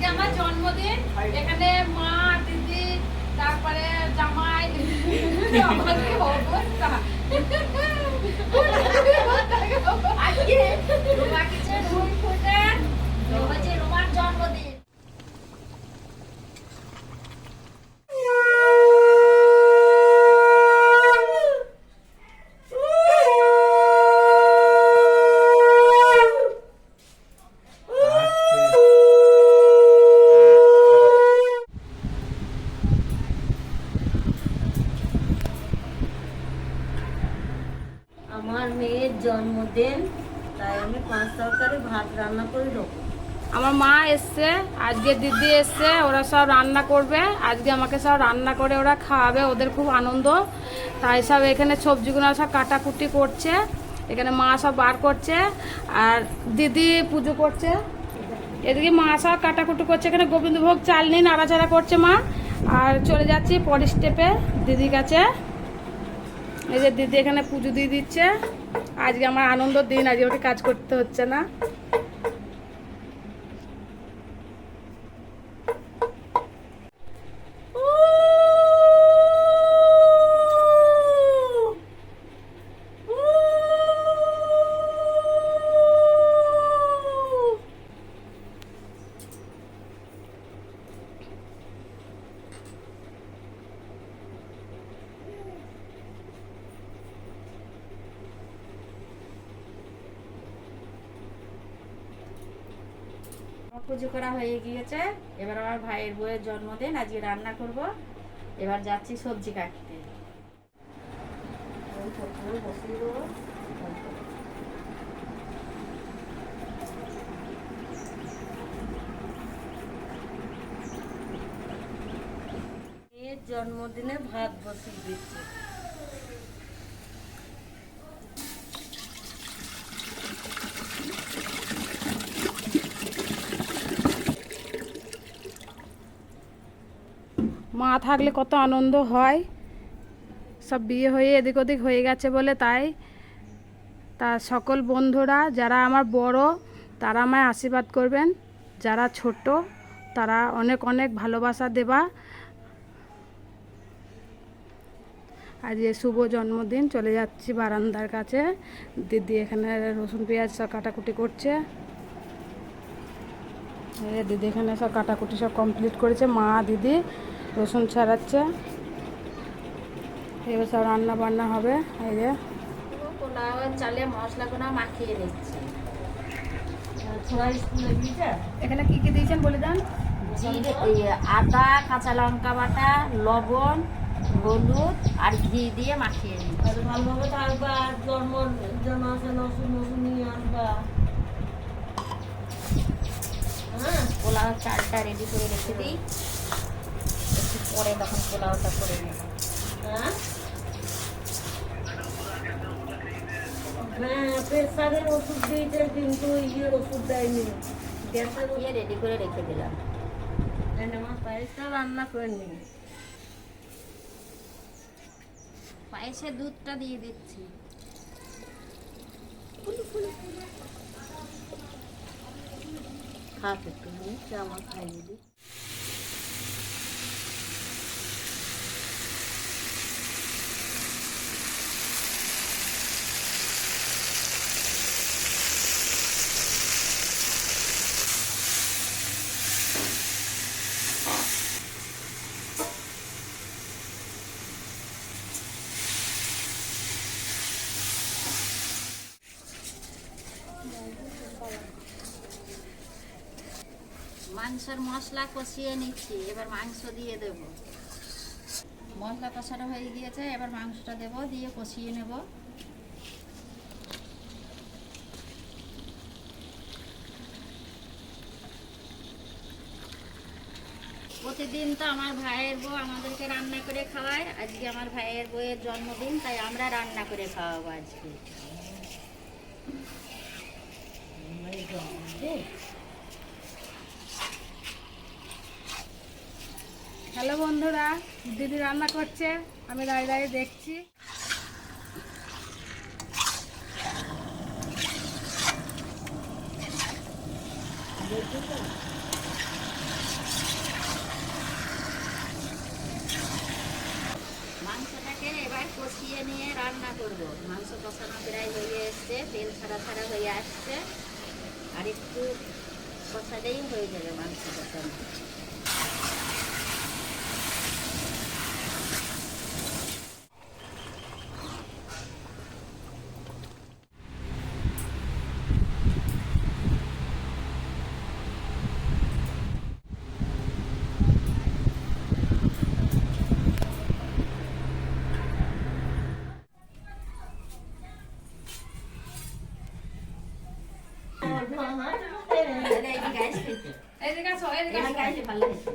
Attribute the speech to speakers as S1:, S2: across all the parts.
S1: আজকে আমার জন্মদিন। এখানে মা, দিদি, তারপরে জামাই, আমাদের অবস্থা।
S2: আজকে রোমা কিচেন রুম রোমার জন্মদিন আমার মেয়ের জন্মদিন তাই আমি পাঁচ তরকারি ভাত রান্না করে দেবো
S1: আমার মা এসছে, আজকে দিদি এসছে, ওরা সব রান্না করবে। আজকে আমাকে সব রান্না করে ওরা খাওয়াবে, ওদের খুব আনন্দ। তাই সব এখানে সবজিগুলো সব কাটাকুটি করছে, এখানে মা সব বার করছে, আর দিদি পুজো করছে। এদিকে মা সব কাটাকুটি করছে, এখানে গোবিন্দভোগ চাল নিয়ে নাড়াচাড়া করছে মা। আর চলে যাচ্ছি পরের স্টেপে, দিদির কাছে। এই যে দিদি এখানে পুজো দিয়ে দিচ্ছে। আজকে আমার আনন্দ দিন, আজকে ওকে কাজ করতে হচ্ছে না।
S2: পুজো করা হয়ে গিয়েছে। এবার আমার ভাইয়ের বউয়ের জন্মদিন, আজকে রান্না করব। এবার যাচ্ছি সবজি কাটতে। জন্মদিনে ভাত বসিয়ে দিচ্ছি।
S1: মা থাকলে কত আনন্দ হয়। সব বিয়ে হয়ে এদিক ওদিক হয়ে গেছে বলে তাই। তা সকল বন্ধুরা, যারা আমার বড়, তারা আমায় আশীর্বাদ করবেন। যারা ছোট, তারা অনেক অনেক ভালোবাসা দেবা। আজকে শুভ জন্মদিন, চলে যাচ্ছি বারান্দার কাছে। দিদি এখানে রসুন পেঁয়াজ সব কাটাকুটি করছে। দিদি এখানে সব কাটাকুটি সব কমপ্লিট করেছে, মা, দিদি। রসুন ছাড়াচ্ছে। এবার সব রান্না বান্না হবে এই যে।
S2: পোলাও চালে মশলাগুলো মাখিয়ে নিচ্ছি।
S1: এখানে কি কি দিয়েছেন বলে দেন?
S2: জিরে আদা কাঁচা লঙ্কা বাটা লবণ হলুদ আর ঘি দিয়ে মাখিয়ে নিচ্ছি। ভালোভাবে থাকবা জন্ম জন্ম আছে নসুন নসুন নিয়ে আসবা। হ্যাঁ পোলাও চালটা রেডি করে রেখে দিই। পরে তখন পোলাওটা করে নেব। হ্যাঁ? হ্যাঁ প্রেসারের ওষুধ দিয়েছে কিন্তু ইয়ে ওষুধ দেয়নি। গ্যাসের ইয়ে রেডি করে রেখে দিলাম। আমার পায়েসটা রান্না করে নিই পায়েসে দুধটা দিয়ে দিচ্ছি। খাক একটু আমার খাইয়ে দিই। মাংসের মশলা কষিয়ে নিচ্ছি, এবার মাংস দিয়ে দেব। মশলা কষানো হয়ে গিয়েছে, এবার মাংসটা দেব, দিয়ে কষিয়ে নেব। প্রতিদিন তো আমার ভাইয়ের বউ আমাদেরকে রান্না করে খাওয়ায়, আজকে আমার ভাইয়ের বউয়ের জন্মদিন, তাই আমরা রান্না করে খাওয়াবো আজকে।
S1: হ্যালো বন্ধুরা, দিদি রান্না করছে, আমি দাঁড়িয়ে দাঁড়িয়ে দেখছি।
S2: মাংসটাকে এবার কষিয়ে নিয়ে রান্না করব। মাংস কষানো প্রায় হয়ে এসছে, তেল ছাড়া ছাড়া হয়ে আসছে। আর একটু কষালেই হয়ে যাবে মাংস কষানো।
S1: এদিকে আসো এদিকে
S2: আসলে ভালো হয়েছে।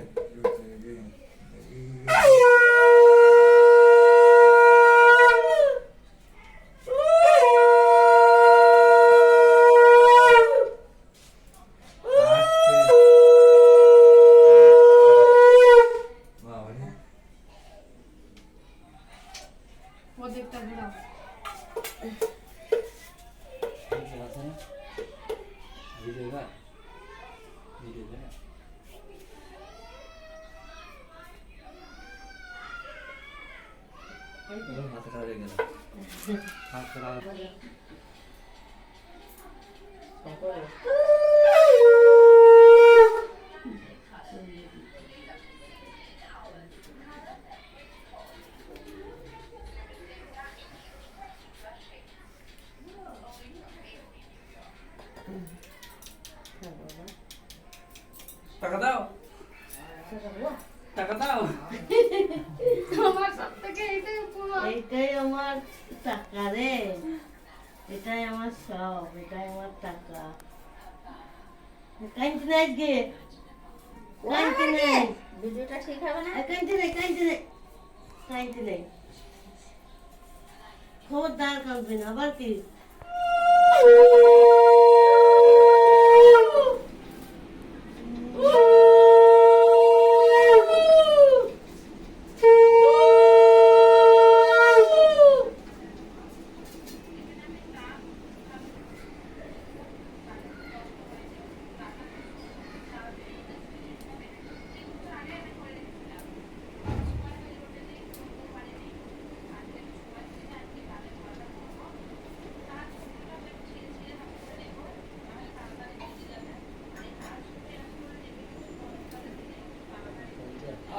S1: ওদিকটা ঘোরাও
S3: টাকা দাও টাকা দাও
S1: এইটাই
S4: আমার টাকা রে। এটাই আমার সব এটাই আমার টাকা। কাইন্তি না আজকে কাইন্তি নাই
S2: ভিডিওটা ঠিক হবে না?
S4: কাইন্তি নাই কাইন্তি নাই কাইন্তি নাই খবরদার কাঁদবি না আবার কি?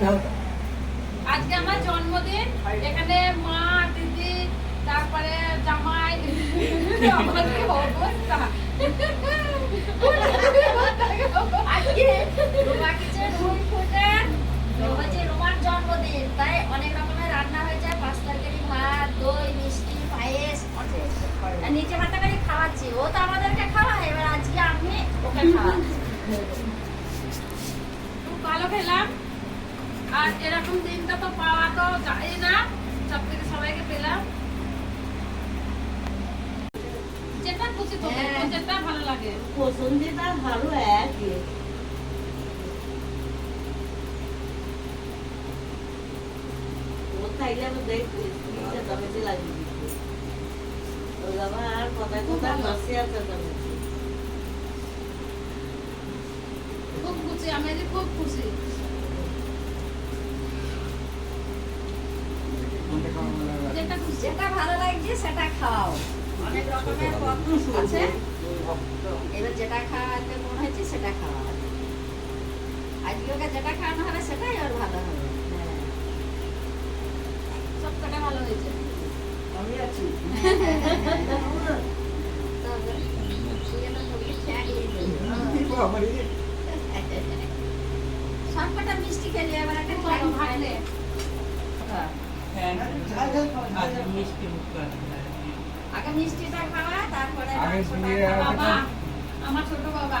S1: দাও। আজকে আমার জন্মদিন। এখানে মা দিদি তারপরে জামাই আমার কি অবস্থা
S2: আজকে রুমা কিচেন রুম ফুটে হচ্ছে রুমার জন্মদিন তাই অনেক রকমের রান্না হয়েছে পাঁচ তরকারি ভাত দই মিষ্টি আর নিচে হাতে করে খাওয়াচ্ছি। ও তো আমাদেরকে খাওয়ায় এবার আজকে আমি ওকে খাওয়াচ্ছি
S1: খুব ভালো খেলাম। আর এরকম দিনটা তো পাওয়া তো যায় না। সব থেকে সবাইকে পেলাম। যেটা খুশি তো
S4: হ্যাঁ।
S1: যেটা ভালো লাগে।
S4: পছন্দিতা ভালো একই। ও খাইলে আমি দেখছি তবে যে লাগবে। বাবা আর কথায় কথায় মাসে আছে
S1: খুব খুশি আমি খুব খুশি। যেটা
S2: যেটা ভালো লাগছে সেটা খাও। অনেক রকমের পথ আছে। এবার যেটা খাওয়াতে মনে হয়েছে সেটা খাওয়া আজকে ওকে যেটা খাওয়ানো হবে সেটাই ওর ভালো হবে। হ্যাঁ। সব কটা ভালো হয়েছে।
S4: আমি আছি
S2: তবে তুই যেন তোকে ঠ্যাক দিয়ে দেবে।
S3: বাবারে।
S2: সব কটা মিষ্টি খেলি এবার একটা ঠ্যাক
S1: ভাগলে
S3: হ্যাঁ, মিষ্টি মুখ
S2: আগে মিষ্টিটা খাওয়া তারপরে
S3: আগে
S2: মাংসটা
S3: দিয়ে
S2: খাওয়া।
S1: বাবা আমার ছোট বাবা